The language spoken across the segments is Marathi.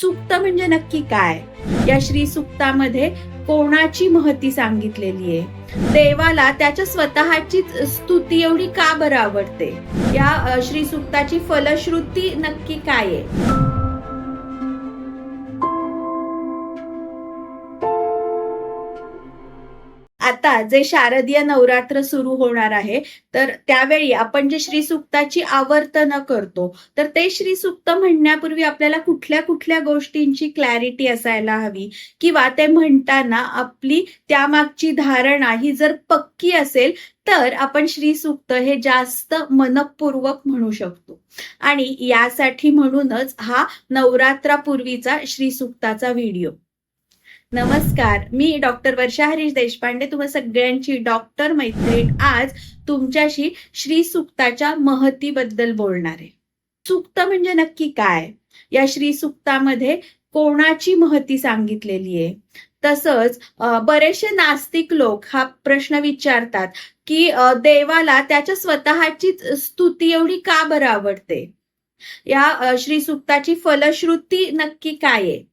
सुक्त म्हणजे नक्की काय? या श्री सुक्तामध्ये कोणाची महती सांगितलेली आहे? देवाला त्याच्या स्वतःची स्तुती एवढी का बरं आवडते? या श्री सुक्ताची फलश्रुती नक्की काय आहे? आता जे शारदीय नवरात्र सुरू होणार आहे तर त्यावेळी आपण जे श्री सुक्ताची आवर्तन करतो तर ते श्री सुक्त म्हणण्यापूर्वी आपल्याला कुठल्या कुठल्या गोष्टींची क्लॅरिटी असायला हवी? किंवा ते म्हणताना आपली त्यामागची धारणा ही जर पक्की असेल तर आपण श्री सुक्त हे जास्त मनपूर्वक म्हणू शकतो. आणि यासाठी म्हणूनच हा नवरात्रापूर्वीचा श्री सुक्ताचा व्हिडिओ. नमस्कार मी डॉक्टर वर्षा हरीश देशपांडे तुम्हा सगळ्यांची डॉक्टर मैत्रीण आज तुमच्याशी श्री सुक्ताच्या महतीबद्दल बोलणार आहे. सुक्त म्हणजे नक्की काय? या श्री सुक्तामध्ये कोणाची महती सांगितलेली आहे? तसंच बरेचसे नास्तिक लोक हा प्रश्न विचारतात की देवाला त्याच्या स्वतःची स्तुती एवढी का बरं आवडते? या श्री सुक्ताची फलश्रुती नक्की काय आहे?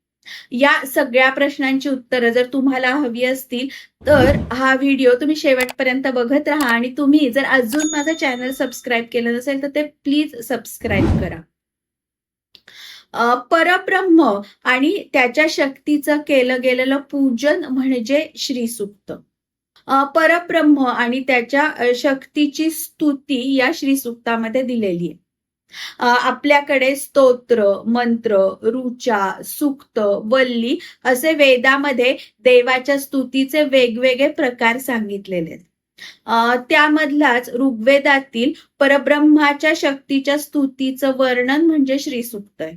या सगळ्या प्रश्नांची उत्तरं जर तुम्हाला हवी असतील तर हा व्हिडिओ तुम्ही शेवटपर्यंत बघत राहा आणि तुम्ही जर अजून माझं चॅनल सबस्क्राईब केलं नसेल तर ते प्लीज सबस्क्राईब करा. परब्रह्म आणि त्याच्या शक्तीचं केलं गेलेलं पूजन म्हणजे श्रीसुक्त. परब्रह्म आणि त्याच्या शक्तीची स्तुती या श्रीसुक्तामध्ये दिलेली आहे. आपल्याकडे स्तोत्र मंत्र रुचा सुक्त वल्ली असे वेदामध्ये देवाच्या स्तुतीचे वेगवेगळे प्रकार सांगितलेले आहेत. त्यामधलाच ऋग्वेदातील परब्रह्माच्या शक्तीच्या स्तुतीचं वर्णन म्हणजे श्रीसुक्त आहे.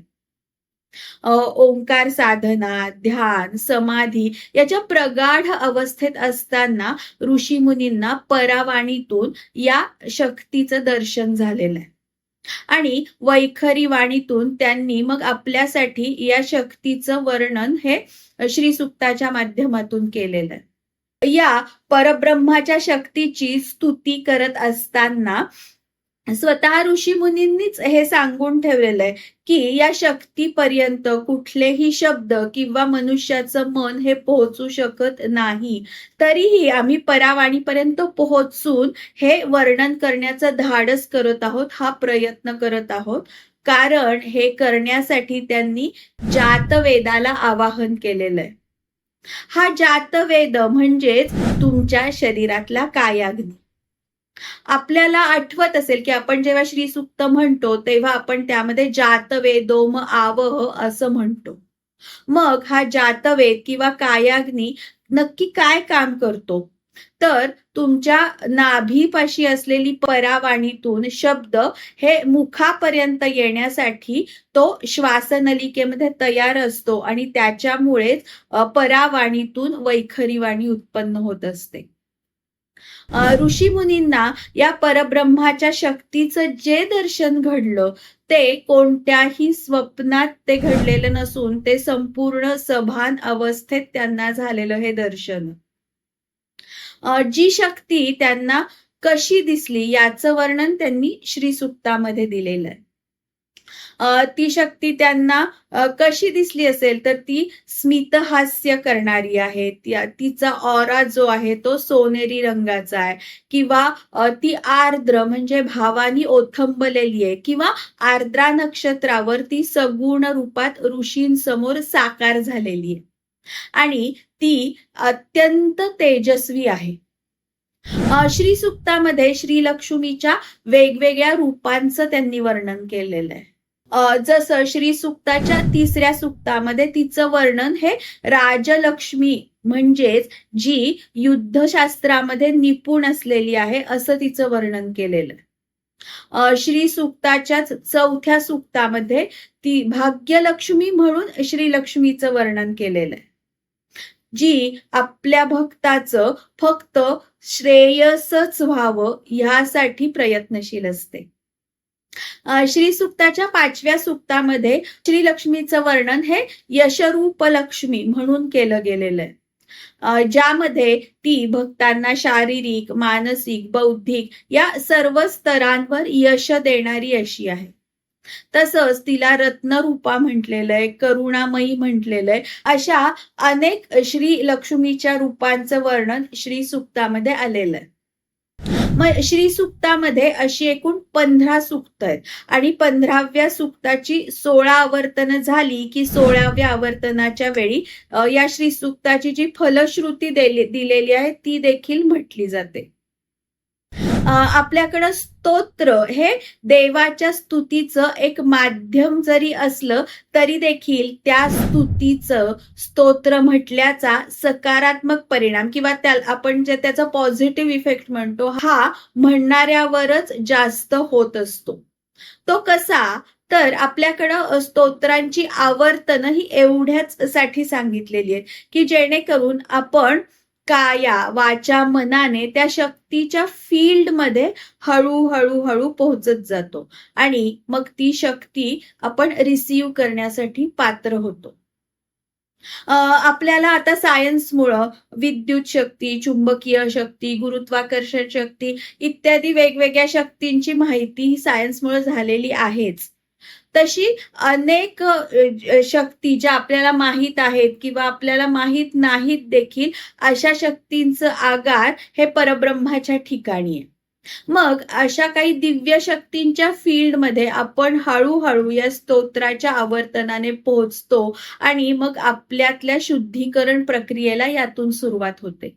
ओंकार साधना ध्यान समाधी याच्या प्रगाढ अवस्थेत असताना ऋषी मुनींना परावाणीतून या शक्तीचं दर्शन झालेलं आहे. आणि वैखरी वाणीतून त्यांनी मग आपल्यासाठी या शक्तीचं वर्णन हे श्रीसुक्ताच्या माध्यमातून केलेलं आहे. या परब्रह्माच्या शक्तीची स्तुती करत असताना स्वतः ऋषी मुनींनीच हे सांगून ठेवलेलं आहे की या शक्तीपर्यंत कुठलेही शब्द किंवा मनुष्याचं मन हे पोहोचू शकत नाही. तरीही आम्ही परावाणीपर्यंत पोहोचून हे वर्णन करण्याचं धाडस करत आहोत हा प्रयत्न करत आहोत. कारण हे करण्यासाठी त्यांनी जातवेदाला आवाहन केलेलं आहे. हा जातवेद म्हणजेच तुमच्या शरीरातला कायाग्नी. आपल्याला आठवत असेल की आपण जेव्हा श्रीसुक्त म्हणतो तेव्हा आपण त्यामध्ये जातवेदोम आवह असं म्हणतो. मग हा जातवेद किंवा कायाग्नी नक्की काय काम करतो? तर तुमच्या नाभीपाशी असलेली परावाणीतून शब्द हे मुखापर्यंत येण्यासाठी तो श्वासनलिकेमध्ये तयार असतो आणि त्याच्यामुळेच परावाणीतून वैखरीवाणी उत्पन्न होत असते. ऋषी मुनींना या परब्रह्माच्या शक्तीचं जे दर्शन घडलं ते कोणत्याही स्वप्नात ते घडलेलं नसून ते संपूर्ण सभान अवस्थेत त्यांना झालेलं हे दर्शन. जी शक्ती त्यांना कशी दिसली याचं वर्णन त्यांनी श्रीसुक्तामध्ये दिलेलं आहे. ती शक्ती त्यांना कशी दिसली असेल तर ती स्मितहास्य करणारी आहे. तिचा ऑरा जो आहे तो सोनेरी रंगाचा आहे. किंवा ती आर्द्र म्हणजे भावानी ओथंबलेली आहे. किंवा आर्द्रा नक्षत्रावर ती सगुण रूपात ऋषींसमोर साकार झालेली आहे. आणि ती अत्यंत तेजस्वी आहे. श्री सुक्तामध्ये श्री लक्ष्मीच्या वेगवेगळ्या रूपांचं त्यांनी वर्णन केलेलं आहे. जसं श्री सुक्ताच्या तिसऱ्या सुक्तामध्ये तिचं वर्णन हे राजलक्ष्मी म्हणजेच जी युद्धशास्त्रामध्ये निपुण असलेली आहे असं तिचं वर्णन केलेलं. श्री सुक्ताच्या चौथ्या सुक्तामध्ये ती भाग्यलक्ष्मी म्हणून श्रीलक्ष्मीचं वर्णन केलेलं आहे. जी आपल्या भक्ताचं फक्त श्रेयसच व्हावं ह्यासाठी प्रयत्नशील असते. श्री सुक्ताच्या पाचव्या सुक्तामध्ये श्री लक्ष्मीचं वर्णन हे यशरूप लक्ष्मी म्हणून केलं गेलेलं आहे. ज्यामध्ये ती भक्तांना शारीरिक मानसिक बौद्धिक या सर्व स्तरांवर यश देणारी अशी आहे. तसंच तिला रत्नरूपा म्हटलेलं आहे करुणामयी म्हटलेलं आहे. अशा अनेक श्री लक्ष्मीच्या रूपांचं वर्णन श्री सुक्तामध्ये आलेलं आहे. मग श्री सुक्तामध्ये अशी एकूण पंधरा सुक्त आहेत आणि पंधराव्या सुक्ताची सोळा आवर्तन झाली की सोळाव्या आवर्तनाच्या वेळी या श्री सुक्ताची जी फलश्रुती दिलेली आहे ती देखील म्हटली जाते. आपल्याकडं स्तोत्र हे देवाच्या स्तुतीचं एक माध्यम जरी असलं तरी देखील त्या स्तुतीचं स्तोत्र म्हटल्याचा सकारात्मक परिणाम किंवा त्या आपण जे त्याचा पॉझिटिव्ह इफेक्ट म्हणतो हा म्हणणाऱ्यावरच जास्त होत असतो. तो कसा? तर आपल्याकडं स्तोत्रांची आवर्तन ही एवढ्याच साठी सांगितलेली आहे की जेणेकरून आपण काया वाचा मनाने त्या शक्तीच्या फील्डमध्ये हळूहळू हळू पोहोचत जातो. आणि मग ती शक्ती आपण रिसीव करण्यासाठी पात्र होतो. आपल्याला आता सायन्समुळं विद्युत शक्ती चुंबकीय शक्ती गुरुत्वाकर्षण शक्ती इत्यादी वेगवेगळ्या शक्तींची माहिती ही सायन्समुळे झालेली आहेच. तशी अनेक शक्ती ज्या आपल्याला माहीत आहेत किंवा आपल्याला माहीत नाहीत देखील अशा शक्तींचं आगार हे परब्रह्माच्या ठिकाणी आहे. मग अशा काही दिव्य शक्तींच्या फील्डमध्ये आपण हळूहळू या स्तोत्राच्या आवर्तनाने पोहोचतो आणि मग आपल्यातल्या शुद्धीकरण प्रक्रियेला यातून सुरुवात होते.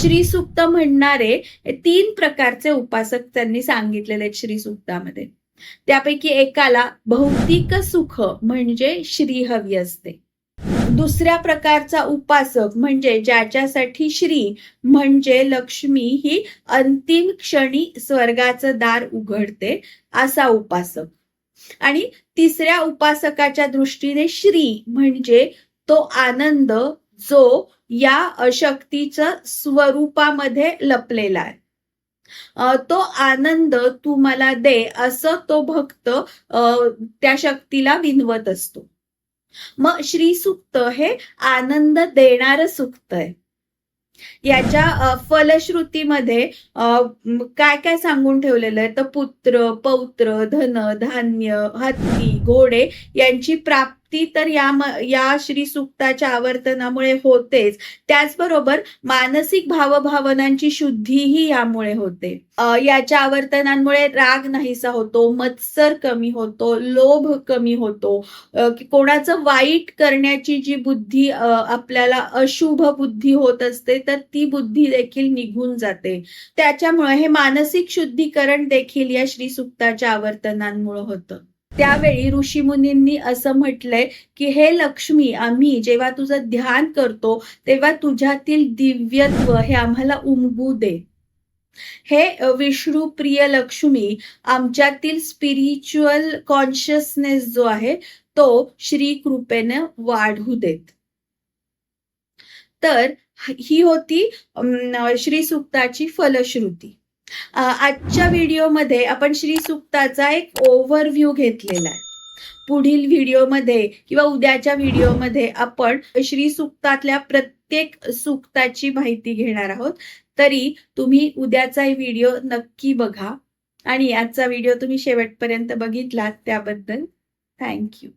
श्री सुक्त म्हणणारे तीन प्रकारचे उपासक त्यांनी सांगितलेले आहेत श्री सुक्तामध्ये त्यापैकी एकाला भौतिक सुख म्हणजे श्री हवी असते. दुसऱ्या प्रकारचा उपासक म्हणजे ज्याच्यासाठी श्री म्हणजे लक्ष्मी ही अंतिम क्षणी स्वर्गाचं दार उघडते असा उपासक. आणि तिसऱ्या उपासकाच्या दृष्टीने श्री म्हणजे तो आनंद जो या अशक्तीच्या स्वरूपामध्ये लपलेला आहे. तो आनंद तू मला दे असं तो भक्त त्या शक्तीला विनवत असतो. मग श्री सुक्त हे आनंद देणार सुक्त आहे. याच्या फलश्रुतीमध्ये काय काय सांगून ठेवलेलं आहे? तर पुत्र पौत्र धन धान्य हत्ती घोडे यांची प्राप्ती तर या म- या श्री सुक्ताच्या आवर्तनामुळे होतेच. त्याचबरोबर मानसिक भावभावनांची शुद्धीही यामुळे होते. याच्या आवर्तनांमुळे राग नाहीसा होतो मत्सर कमी होतो लोभ कमी होतो. कोणाचं वाईट करण्याची जी बुद्धी आपल्याला अशुभ बुद्धी होत असते तर ती बुद्धी देखील निघून जाते. त्याच्यामुळे हे मानसिक शुद्धीकरण देखील या श्री सुक्ताच्या आवर्तनांमुळे होतं. त्यावेळी ऋषीमुनींनी असं म्हटलंय की हे लक्ष्मी आम्ही जेव्हा तुझं ध्यान करतो तेव्हा तुझ्यातील दिव्यत्व हे आम्हाला उमगू दे. हे विष्णू प्रिय लक्ष्मी आमच्यातील स्पिरिच्युअल कॉन्शियसनेस जो आहे तो श्री कृपेने वाढू देत. तर ही होती श्री सुक्ताची फलश्रुती. आजच्या व्हिडिओमध्ये आपण श्री सुक्ताचा एक ओव्हरव्ह्यू घेतलेला आहे. पुढील व्हिडिओमध्ये किंवा उद्याच्या व्हिडिओमध्ये आपण श्री सुक्तातल्या प्रत्येक सुक्ताची माहिती घेणार आहोत. तरी तुम्ही उद्याचा व्हिडिओ नक्की बघा. आणि आजचा व्हिडिओ तुम्ही शेवटपर्यंत बघितलात त्याबद्दल थँक्यू